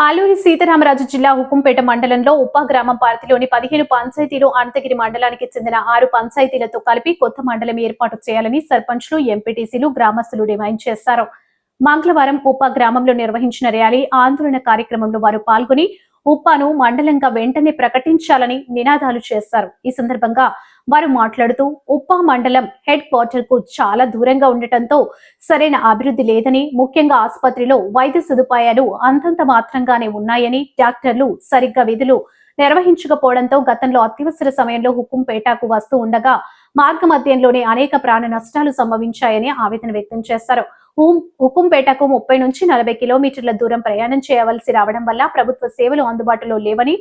ఆలూరి సీతారామరాజు జిల్లా హుకుంపేట మండలంలో ఉప గ్రామం పార్టీలోని పదిహేను పంచాయతీలు అనంతగిరి మండలానికి చెందిన ఆరు పంచాయతీలతో కలిపి కొత్త మండలం ఏర్పాటు చేయాలని సర్పంచ్లు ఎంపీటీసీలు గ్రామస్తులు డిమాండ్ చేశారు. మంగళవారం ఉప గ్రామంలో నిర్వహించిన ర్యాలీ ఆందోళన కార్యక్రమంలో వారు పాల్గొని ఉప్పాను మండలంగా వెంటనే ప్రకటించాలని నినాదాలు చేశారు. ఈ సందర్భంగా వారు మాట్లాడుతూ ఉప్పా మండలం హెడ్ క్వార్టర్కు చాలా దూరంగా ఉండటంతో సరైన అభివృద్ధి లేదని ముఖ్యంగా ఆసుపత్రిలో వైద్య సదుపాయాలు అంతంత మాత్రంగానే ఉన్నాయని డాక్టర్లు సరిగ్గా విధులు నిర్వహించకపోవడంతో గతంలో అత్యవసర సమయంలో హుకుంపేటకు వస్తూ ఉండగా మార్గ మధ్యంలోనే అనేక ప్రాణ నష్టాలు సంభవించాయని ఆవేదన వ్యక్తం చేశారు. హుం- హుకుంపేటకు ముప్పై నుంచి నలభై కిలోమీటర్ల దూరం ప్రయాణం చేయవలసి రావడం వల్ల ప్రభుత్వ సేవలు అందుబాటులో లేవని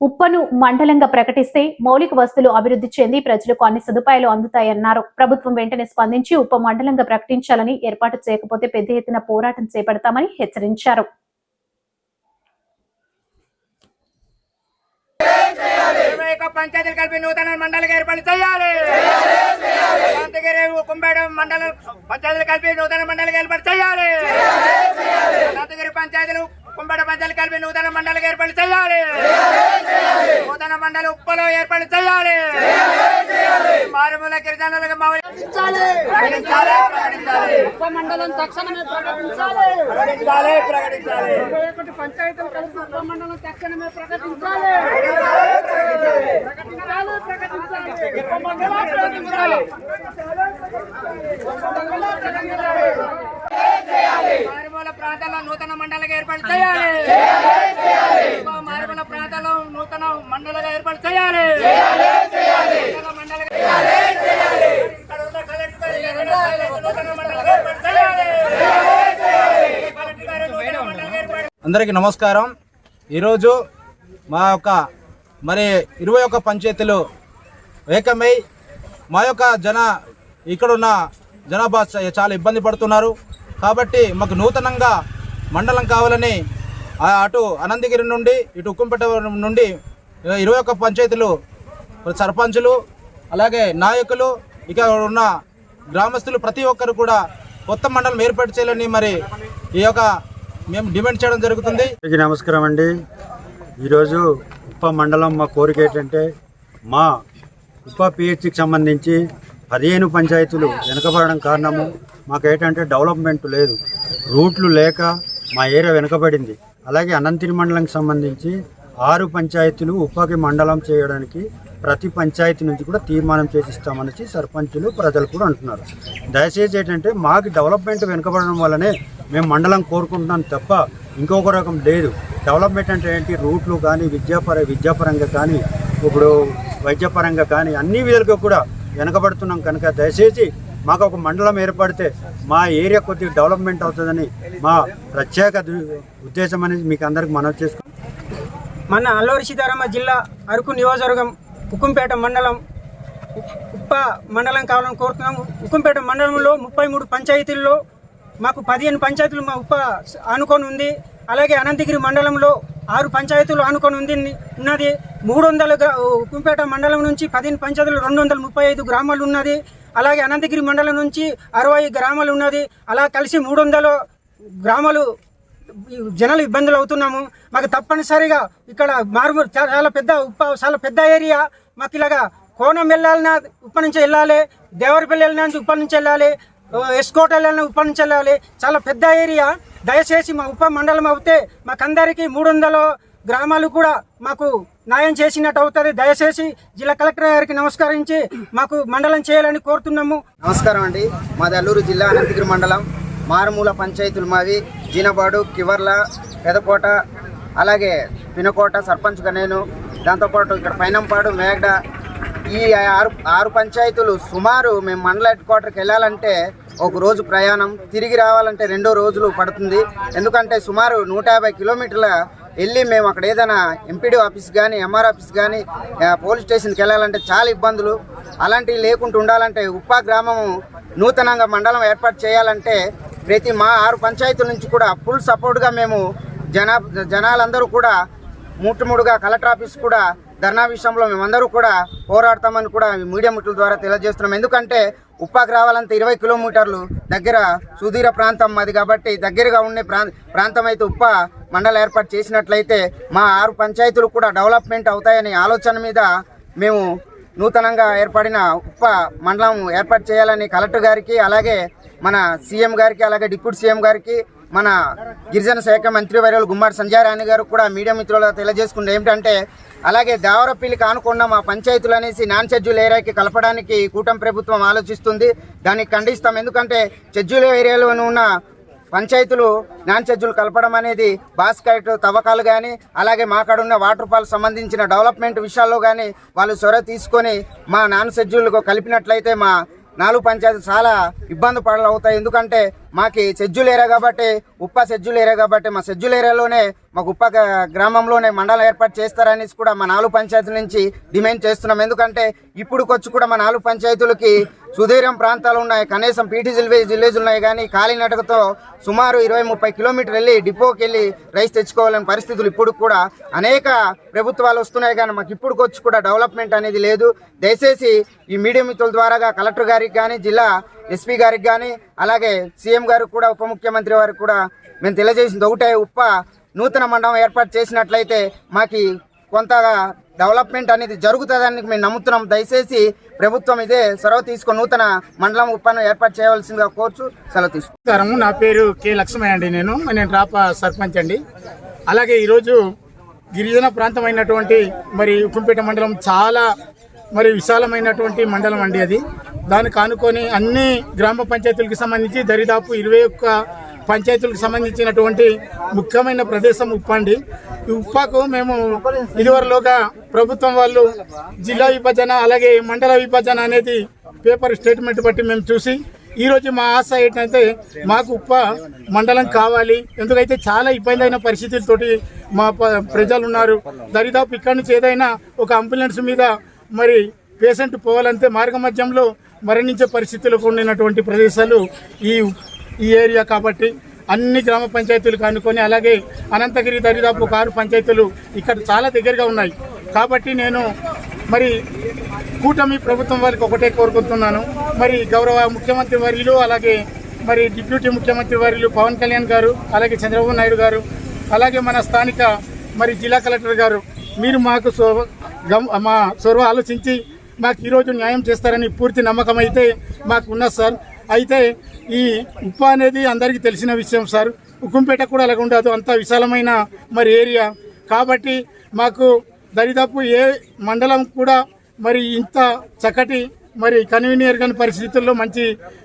ఉప్పను మండలంగా ప్రకటిస్తే మౌలిక వస్తువులు అభివృద్ధి చెంది ప్రజలకు అన్ని సదుపాయాలు అందుతాయన్నారు. ప్రభుత్వం వెంటనే స్పందించి ఉప మండలంగా ప్రకటించాలని ఏర్పాటు చేయకపోతే పెద్ద ఎత్తున పోరాటం చేపడతామని హెచ్చరించారు ఇరవై ఒక్క పంచాయతీలు కలిపి నూతన మండలిగా ఏర్పాటు చేయాలి. అనంతగిరి కుంబేడ మండల పంచాయతీలు కలిపి నూతన మండలిగా ఏర్పాటు చేయాలి. అనంతగిరి పంచాయతీలు కుంబేడ పంచాయతీలు కలిపి నూతన మండలిగా ఏర్పాటు చేయాలి. నూతన మండలి ఉప్పలో ఏర్పాటు చేయాలి. గిరిజనులకు ఉపమండలం తక్షణమే ప్రకటించాలి. ప్రకటించాలి ఒకటి పంచాయతీలు కలిసి ఉపమండలం తక్షణమే ప్రకటించాలి. ప్రకటించాలి ప్రకటించాలి. ఉపమండలం ప్రకటించాలి. ఉపమండలం ప్రకటించాలి. మారుమూల ప్రాంతాల్లో నూతన మండలిగా ఏర్పాటు చేయాలి. మారుమూల ప్రాంతాల్లో నూతన మండలిగా ఏర్పాటు చేయాలి నూతన మండలిగా ఇక్కడ ఉన్న కలెక్టర్ గారు నూతన మండలిగా ఏర్పాటు చేయాలి కలెక్టర్ గారు నూతన మండలిగా ఏర్పాటు అందరికీ నమస్కారం. ఈరోజు మా యొక్క మరి ఇరవై ఒక్క పంచాయతీలు ఏకమై మా యొక్క జన ఇక్కడున్న జనాభా చ- చాలా ఇబ్బంది పడుతున్నారు. కాబట్టి మాకు నూతనంగా మండలం కావాలని ఆ అటు అనంతగిరి నుండి ఇటు ఉక్కంపేట నుండి ఇరవై ఒక్క పంచాయతీలు సర్పంచులు అలాగే నాయకులు ఇక ఉన్న గ్రామస్తులు ప్రతి ఒక్కరు కూడా కొత్త మండలం ఏర్పాటు చేయాలని మరి ఈ యొక్క మేము డిమాండ్ చేయడం జరుగుతుంది. నమస్కారం అండి. ఈరోజు ఉప మండలం మా కోరిక ఏంటంటే మా ఉప పిహెచ్కి సంబంధించి పదిహేను పంచాయతీలు వెనుకబడడం కారణము. మాకు ఏంటంటే డెవలప్మెంట్ లేదు. రూట్లు లేక మా ఏరియా వెనుకబడింది. అలాగే అనంతిని మండలంకి సంబంధించి ఆరు పంచాయతీలు ఉపకి మండలం చేయడానికి ప్రతి పంచాయతీ నుంచి కూడా తీర్మానం చేసిస్తామని సర్పంచులు ప్రజలు కూడా అంటున్నారు. దయచేసి ఏంటంటే మాకు డెవలప్మెంట్ వెనుకబడడం వల్లనే మేము మండలం కోరుకుంటున్నాం తప్ప ఇంకొక రకం లేదు. డెవలప్మెంట్ అంటే ఏంటి? రూట్లు కానీ విద్యాపర విద్యాపరంగా కానీ ఇప్పుడు వైద్యపరంగా కానీ అన్ని విధాలుగా కూడా వెనకబడుతున్నాం కనుక దయచేసి మాకు ఒక మండలం ఏర్పడితే మా ఏరియా కొద్దిగా డెవలప్మెంట్ అవుతుందని మా ప్రత్యేక ఉద్దేశం అనేది మీకు అందరికి మనవి చేసుకుంటాం మన అల్లూరి సీతారామ జిల్లా అరకు నియోజకవర్గం ఉక్కుంపేట మండలం ఉప్ప మండలం కావాలని కోరుతున్నాము ఉక్కుంపేట మండలంలో ముప్పై మూడు పంచాయతీల్లో మాకు పదిహేను పంచాయతీలు మా ఉప్ప ఆనుకొని ఉంది. అలాగే అనంతగిరి మండలంలో ఆరు పంచాయతీలు ఆనుకొని ఉంది ఉన్నది. మూడు వందల గ్రా- మండలం నుంచి పదిహేను పంచాయతీలు రెండు వందల ముప్పై ఐదు గ్రామాలు ఉన్నది. అలాగే అనంతగిరి మండలం నుంచి అరవై గ్రామాలు ఉన్నది. అలా కలిసి మూడు వందల గ్రామాలు జనాలు ఇబ్బందులు అవుతున్నాము. మాకు తప్పనిసరిగా ఇక్కడ మారుమూరు చాలా పెద్ద ఉప్ప చాలా పెద్ద ఏరియా. మాకు ఇలాగా కోనం వెళ్ళాలన్నా ఉప్ప నుంచి వెళ్ళాలి. దేవరపల్లి వెళ్ళినా ఉప్ప నుంచి వెళ్ళాలి. ఎస్కోట వెళ్ళాలన్నా ఉప్ప నుంచి వెళ్ళాలి చాలా పెద్ద ఏరియా. దయచేసి మా ఉప మండలం అవుతే మాకందరికీ మూడు వందల గ్రామాలు కూడా మాకు న్యాయం చేసినట్టు అవుతుంది. దయచేసి జిల్లా కలెక్టర్ గారికి నమస్కరించి మాకు మండలం చేయాలని కోరుతున్నాము. నమస్కారం అండి. మాది అల్లూరు జిల్లా అనంతగిరి మండలం. మారుమూల పంచాయతీలు మావి జీనబాడు కివర్ల పెదకోట అలాగే పినకోట సర్పంచ్గా నేను దాంతోపాటు ఇక్కడ పైనంపాడు మేగడ. ఈ ఆరు ఆరు పంచాయతీలు సుమారు మేము మండల హెడ్ క్వార్టర్కి వెళ్ళాలంటే ఒక రోజు ప్రయాణం తిరిగి రావాలంటే రెండో రోజులు పడుతుంది. ఎందుకంటే సుమారు నూట యాభై కిలోమీటర్ల వెళ్ళి మేము అక్కడ ఏదైనా ఎంపీడీ ఆఫీస్ కానీ ఎంఆర్ ఆఫీస్ కానీ పోలీస్ స్టేషన్కి వెళ్ళాలంటే చాలా ఇబ్బందులు. అలాంటివి లేకుండా ఉండాలంటే ఉప్పా గ్రామము నూతనంగా మండలం ఏర్పాటు చేయాలంటే ప్రతి మా ఆరు పంచాయతీల నుంచి కూడా ఫుల్ సపోర్ట్గా మేము జనా జనాలందరూ కూడా ముట్టుముడుగా కలెక్టర్ ఆఫీస్ కూడా ధర్నా విషయంలో మేమందరూ కూడా పోరాడతామని కూడా మీడియా మిత్రుల ద్వారా తెలియజేస్తున్నాం. ఎందుకంటే ఉప్పాకి రావాలంటే ఇరవై కిలోమీటర్లు దగ్గర సుదీర ప్రాంతం అది కాబట్టి దగ్గరగా ఉండే ప్రాంతం అయితే ఉప్ప మండలం ఏర్పాటు చేసినట్లయితే మా ఆరు పంచాయతీలు కూడా డెవలప్మెంట్ అవుతాయనే ఆలోచన మీద మేము నూతనంగా ఏర్పడిన ఉప్ప మండలం ఏర్పాటు చేయాలని కలెక్టర్ గారికి అలాగే మన సీఎం గారికి అలాగే డిప్యూటీ సీఎం గారికి మన గిరిజన శాఖ మంత్రి వర్యులు గుమ్మడి సంజయారాణి గారు కూడా మీడియా మిత్రులు తెలియజేసుకుంది ఏమిటంటే అలాగే దావరపల్లి కానుకున్న మా పంచాయతీలు అనేసి నాన్ షెడ్యూల్ ఏరియాకి కలపడానికి కూటమి ప్రభుత్వం ఆలోచిస్తుంది. దానికి ఖండిస్తాం. ఎందుకంటే షెడ్యూల్ ఏరియాలోనూ ఉన్న పంచాయతీలు నాన్ షెడ్యూల్ కలపడం అనేది బాస్కెట్ తవ్వకాలు కానీ అలాగే మా ఉన్న వాటర్ ఫాల్ సంబంధించిన డెవలప్మెంట్ విషయాల్లో కానీ వాళ్ళు చొరవ తీసుకొని మా నాన్ షెడ్యూల్కు కలిపినట్లయితే మా నాలుగు పంచాయతీలు చాలా ఇబ్బంది పడలవుతాయి. ఎందుకంటే మాకి షెడ్యూల్ ఏరియా కాబట్టి ఉప్ప షెడ్యూల్ ఏరియా కాబట్టి మా షెడ్యూల్ ఏరియాలోనే మాకు ఉప్ప గ్రామంలోనే మండలం ఏర్పాటు చేస్తారనేసి కూడా మా నాలుగు పంచాయతీల నుంచి డిమాండ్ చేస్తున్నాం. ఎందుకంటే ఇప్పుడుకొచ్చి కూడా మా నాలుగు పంచాయతీలకి సుదీర్ఘం ప్రాంతాలు ఉన్నాయి. కనీసం పీటీసీ విలేజ్ ఉన్నాయి కానీ కాలినడకతో సుమారు ఇరవై ముప్పై కిలోమీటర్ వెళ్ళి డిపోకి వెళ్ళి రైస్ తెచ్చుకోవాలని పరిస్థితులు ఇప్పుడు కూడా అనేక ప్రభుత్వాలు వస్తున్నాయి. కానీ మాకు ఇప్పుడుకొచ్చి కూడా డెవలప్మెంట్ అనేది లేదు. దయచేసి ఈ మీడియా మిత్రుల ద్వారా కలెక్టర్ గారికి కానీ జిల్లా ఎస్పీ గారికి కానీ అలాగే సీఎం గారికి కూడా ఉప ముఖ్యమంత్రి వారికి కూడా మేము తెలియజేసింది ఒకటే. ఉప్ప నూతన మండలం ఏర్పాటు చేసినట్లయితే మాకు కొంతగా డెవలప్మెంట్ అనేది జరుగుతుందని మేము నమ్ముతున్నాం. దయచేసి ప్రభుత్వం ఇదే చొరవ తీసుకుని నూతన మండలం ఉప్పను ఏర్పాటు చేయవలసిందిగా కోర్చు సెలవు తీసుకు నా పేరు కె లక్ష్మయ్య అండి. నేను నేను రాప సర్పంచ్ అండి. అలాగే ఈరోజు గిరిజన ప్రాంతం అయినటువంటి మరి ఉక్కుంపేట మండలం చాలా మరి విశాలమైనటువంటి మండలం అండి అది. దానికి ఆనుకొని అన్ని గ్రామ పంచాయతీలకు సంబంధించి దరిదాపు ఇరవై ఒక్క పంచాయతీలకు సంబంధించినటువంటి ముఖ్యమైన ప్రదేశం ఉప్పండి. ఈ ఉప్పాకు మేము ఇదివరలోగా ప్రభుత్వం వాళ్ళు జిల్లా విభజన అలాగే మండల విభజన అనేది పేపర్ స్టేట్మెంట్ బట్టి మేము చూసి ఈరోజు మా ఆశ ఏంటంటే మాకు ఉప్ప మండలం కావాలి. ఎందుకైతే చాలా ఇబ్బంది అయిన పరిస్థితులతోటి మా ప్రజలు ఉన్నారు దరిదాపు ఇక్కడి నుంచి ఏదైనా ఒక అంబులెన్స్ మీద మరి పేషెంట్ పోవాలంటే మార్గ మధ్యంలో మరణించే పరిస్థితులకు ఉండినటువంటి ప్రదేశాలు ఈ ఈ ఏరియా కాబట్టి అన్ని గ్రామ పంచాయతీలు కానుకొని అలాగే అనంతగిరి దరిదాపు కారు పంచాయతీలు ఇక్కడ చాలా దగ్గరగా ఉన్నాయి. కాబట్టి నేను మరి కూటమి ప్రభుత్వం వారికి ఒకటే కోరుకుంటున్నాను. మరి గౌరవ ముఖ్యమంత్రి వర్యులు అలాగే మరి డిప్యూటీ ముఖ్యమంత్రి వర్యులు పవన్ కళ్యాణ్ గారు అలాగే చంద్రబాబు నాయుడు గారు అలాగే మన స్థానిక మరి జిల్లా కలెక్టర్ గారు మీరు మాకు సో- మా చొరవ ఆలోచించి మాకు ఈరోజు న్యాయం చేస్తారని పూర్తి నమ్మకం అయితే మాకు ఉన్నది సార్. అయితే ఈ ఉప్ప అనేది అందరికీ తెలిసిన విషయం సార్. ఉక్కుంపేట కూడా అలాగ ఉండదు. అంత విశాలమైన మరి ఏరియా. కాబట్టి మాకు దరిదాపు ఏ మండలం కూడా మరి ఇంత చక్కటి మరి కన్వీనియర్ కాని పరిస్థితుల్లో మంచి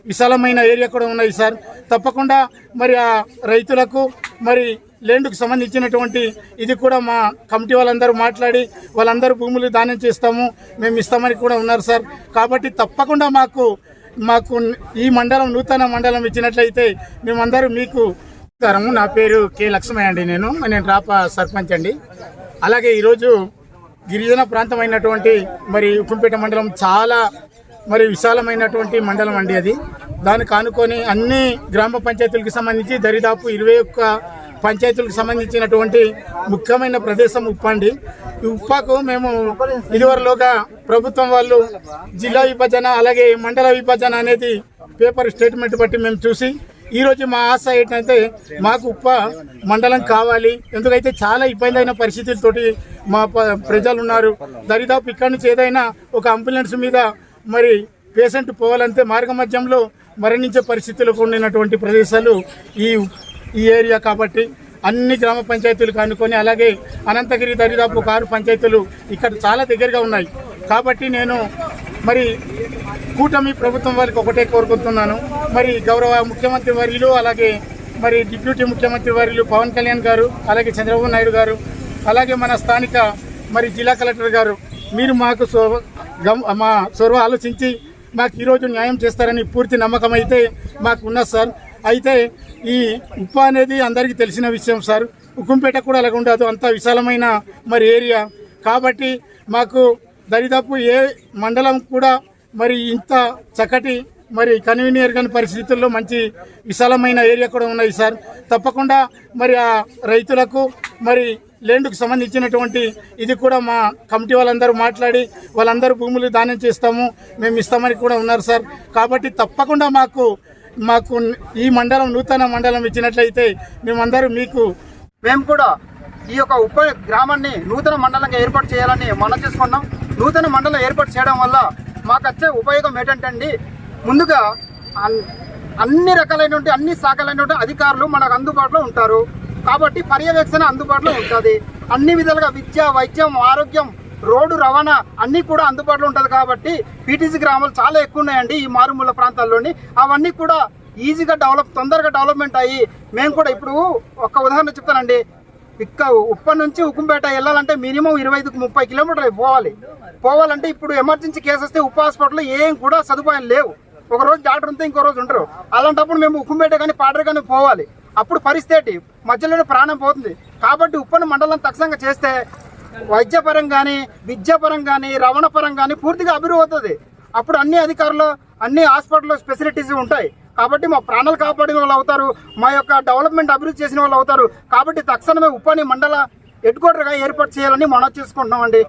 విశాలమైన ఏరియా కూడా ఉన్నాయి సార్. తప్పకుండా మరి ఆ రైతులకు మరి ల్యాండ్కు సంబంధించినటువంటి ఇది కూడా మా కమిటీ వాళ్ళందరూ మాట్లాడి వాళ్ళందరూ భూములు దానం చేస్తాము మేము ఇస్తామని కూడా ఉన్నారు సార్. కాబట్టి తప్పకుండా మాకు మాకు ఈ మండలం నూతన మండలం ఇచ్చినట్లయితే మేమందరూ మీకు నమస్కారం నా పేరు కె లక్ష్మయ్య అండి నేను. నేను రాప సర్పంచ్ అండి. అలాగే ఈరోజు గిరిజన ప్రాంతం అయినటువంటి మరి ఉక్కుంపేట మండలం చాలా మరి విశాలమైనటువంటి మండలం అండి అది. దానికి ఆనుకొని అన్ని గ్రామ పంచాయతీలకు సంబంధించి దరిదాపు ఇరవై ఒక్క పంచాయతీలకు సంబంధించినటువంటి ముఖ్యమైన ప్రదేశం ఉప్పండి. ఈ ఉప్పాకు మేము ఇదివరలోగా ప్రభుత్వం వాళ్ళు జిల్లా విభజన అలాగే మండల విభజన అనేది పేపర్ స్టేట్మెంట్ బట్టి మేము చూసి ఈరోజు మా ఆశ ఏంటంటే మాకు ఉప్ప మండలం కావాలి. ఎందుకైతే చాలా ఇబ్బంది అయిన పరిస్థితులతోటి మా ప్రజలు ఉన్నారు దరిదాపు ఇక్కడి నుంచి ఏదైనా ఒక అంబులెన్స్ మీద మరి పేషెంట్ పోవాలంటే మార్గ మధ్యంలో మరణించే పరిస్థితులకు ఉండినటువంటి ప్రదేశాలు ఈ ఈ ఏరియా కాబట్టి అన్ని గ్రామ పంచాయతీలు కనుక్కొని అలాగే అనంతగిరి దరిదాపు కారు పంచాయతీలు ఇక్కడ చాలా దగ్గరగా ఉన్నాయి. కాబట్టి నేను మరి కూటమి ప్రభుత్వం వారికి ఒకటే కోరుకుంటున్నాను. మరి గౌరవ ముఖ్యమంత్రి వర్యులు అలాగే మరి డిప్యూటీ ముఖ్యమంత్రి వర్యులు పవన్ కళ్యాణ్ గారు అలాగే చంద్రబాబు నాయుడు గారు అలాగే మన స్థానిక మరి జిల్లా కలెక్టర్ గారు మీరు మాకు సో మా చొరవ ఆలోచించి మాకు ఈరోజు న్యాయం చేస్తారని పూర్తి నమ్మకం అయితే మాకు ఉన్నది సార్. అయితే ఈ ఉప్ప అనేది అందరికీ తెలిసిన విషయం సార్. ఉక్కుంపేట కూడా అలాగ ఉండదు. అంత విశాలమైన మరి ఏరియా. కాబట్టి మాకు దరిదాపు ఏ మండలం కూడా మరి ఇంత చక్కటి మరి కన్వీనియర్ కాని పరిస్థితుల్లో మంచి విశాలమైన ఏరియా కూడా ఉన్నాయి సార్. తప్పకుండా మరి ఆ రైతులకు మరి ల్యాండ్కు సంబంధించినటువంటి ఇది కూడా మా కమిటీ వాళ్ళందరూ మాట్లాడి వాళ్ళందరూ భూములు దానం చేస్తాము మేము ఇస్తామని కూడా ఉన్నారు సార్. కాబట్టి తప్పకుండా మాకు మాకు ఈ మండలం నూతన మండలం ఇచ్చినట్లయితే మేమందరూ మీకు మేము కూడా ఈ యొక్క ఉప గ్రామాన్ని నూతన మండలంగా ఏర్పాటు చేయాలని మనం చేసుకున్నాం. నూతన మండలం ఏర్పాటు చేయడం వల్ల మాకు వచ్చే ఉపయోగం ఏంటంటే అండి ముందుగా అన్- అన్ని రకాలైనటువంటి అన్ని శాఖలైనటువంటి అధికారులు మనకు అందుబాటులో ఉంటారు. కాబట్టి పర్యవేక్షణ అందుబాటులో ఉంటుంది. అన్ని విధాలుగా విద్య వైద్యం ఆరోగ్యం రోడ్డు రవాణా అన్నీ కూడా అందుబాటులో ఉంటుంది కాబట్టి పీటీసీ గ్రామాలు చాలా ఎక్కువ ఉన్నాయండి ఈ మారుమూల ప్రాంతాల్లోని. అవన్నీ కూడా ఈజీగా డెవలప్ తొందరగా డెవలప్మెంట్ అయ్యి మేము కూడా ఇప్పుడు ఒక ఉదాహరణ చెప్తానండి. ఇక్క ఉప్ప నుంచి ఉక్కుంపేట వెళ్ళాలంటే మినిమం ఇరవై ఐదు ముప్పై కిలోమీటర్లు పోవాలి. పోవాలంటే ఇప్పుడు ఎమర్జెన్సీ కేసు వస్తే ఉప్ప హాస్పిటల్లో ఏం కూడా సదుపాయం లేవు. ఒక రోజు డాక్టర్ ఉంటే ఇంకో రోజు ఉంటారు అలాంటప్పుడు మేము ఉక్కుంపేట కానీ పాడరు కానీ పోవాలి. అప్పుడు పరిస్థితి మధ్యలోనే ప్రాణం పోతుంది. కాబట్టి ఉప్పన మండలం తక్షణంగా చేస్తే వైద్యపరం కానీ విద్యాపరం కానీ రవాణా పరం కానీ పూర్తిగా అభివృద్ధి అవుతుంది. అప్పుడు అన్ని అధికారులు అన్ని హాస్పిటల్లో ఫెసిలిటీస్ ఉంటాయి. కాబట్టి మా ప్రాణాలు కాపాడిన వాళ్ళు అవుతారు మా యొక్క డెవలప్మెంట్ అభివృద్ధి చేసిన వాళ్ళు అవుతారు. కాబట్టి తక్షణమే ఉపాని మండల హెడ్ క్వార్టర్గా ఏర్పాటు చేయాలని మనం చేసుకుంటున్నామండి.